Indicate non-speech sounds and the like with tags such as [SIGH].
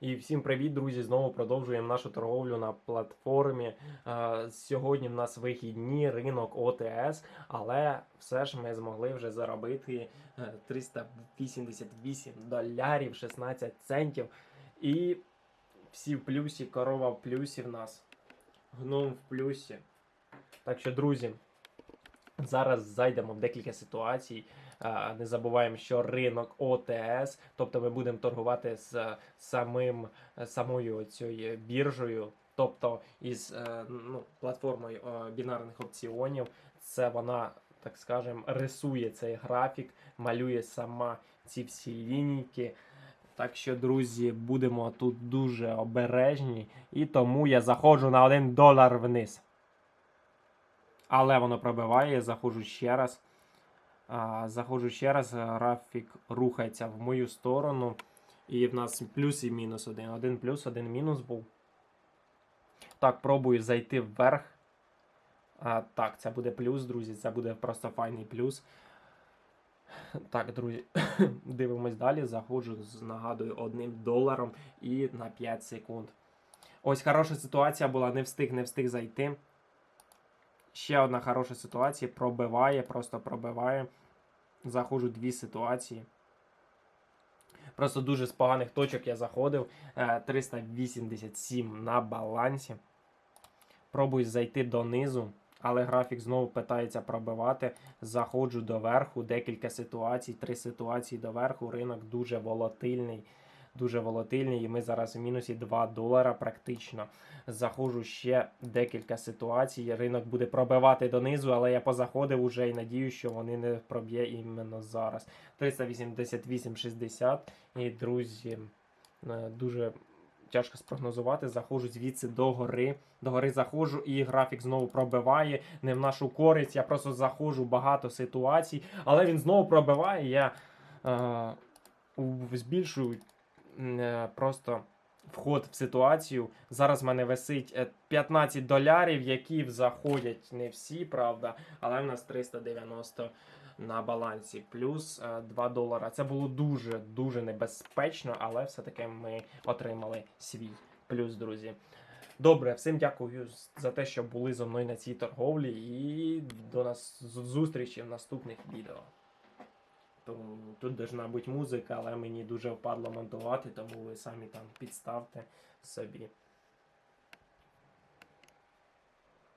І всім привіт, друзі! Знову продовжуємо нашу торговлю на платформі. Е, Сьогодні в нас вихідні, ринок ОТС, але все ж ми змогли вже заробити е, 388 долярів 16 центів. І всі в плюсі, корова в плюсі в нас, гном в плюсі. Так що, друзі, зараз зайдемо в декілька ситуацій. Не забуваємо, що ринок ОТС, тобто ми будемо торгувати з самим самою цією біржею, тобто із е, ну, платформою е, бінарних опціонів. Це вона, так скажемо, рисує цей графік, малює сама ці всі лінійки. Так що, друзі, будемо тут дуже обережні, і тому я заходжу на 1 долар вниз. Але воно пробиває, заходжу ще раз. Заходжу ще раз, графік рухається в мою сторону. І в нас плюс і мінус один. Один плюс, один мінус був. Так, пробую зайти вверх. А, так, це буде плюс, друзі. Це буде просто файний плюс. Так, друзі, [COUGHS] дивимось далі. Заходжу нагадую одним доларом і на 5 секунд. Ось хороша ситуація була, не встиг, не встиг зайти. Ще одна хороша ситуація. Пробиває, просто пробиває. Заходжу дві ситуації. Просто дуже з поганих точок я заходив. Е, 387 на балансі. Пробую зайти донизу, але графік знову питається пробивати. Заходжу до верху, декілька ситуацій, три ситуації до верху. Ринок дуже волатильний. Дуже волатильний, і ми зараз в мінусі 2 долара практично. Заходжу ще декілька ситуацій. Ринок буде пробивати донизу, але я позаходив уже і надію, що вони не проб'є іменно зараз. 388,60. І, друзі, е, дуже тяжко спрогнозувати. Заходжу звідси до гори. До гори заходжу, і графік знову пробиває. Не в нашу користь. Я просто заходжу багато ситуацій, але він знову пробиває. Я е, збільшую просто вход в ситуацію. Зараз в мене висить е, 15 долярів, які заходять не всі, правда, але в нас 390 на балансі, плюс е, 2 долара. Це було дуже дуже небезпечно, але все-таки ми отримали свій плюс, друзі. Добре, всім дякую за те, що були зі мною на цій торговлі, і до нас зустрічі в наступних відео. Тому тут должна бути музика, але мені дуже впадло монтувати, тому ви самі там підставте собі.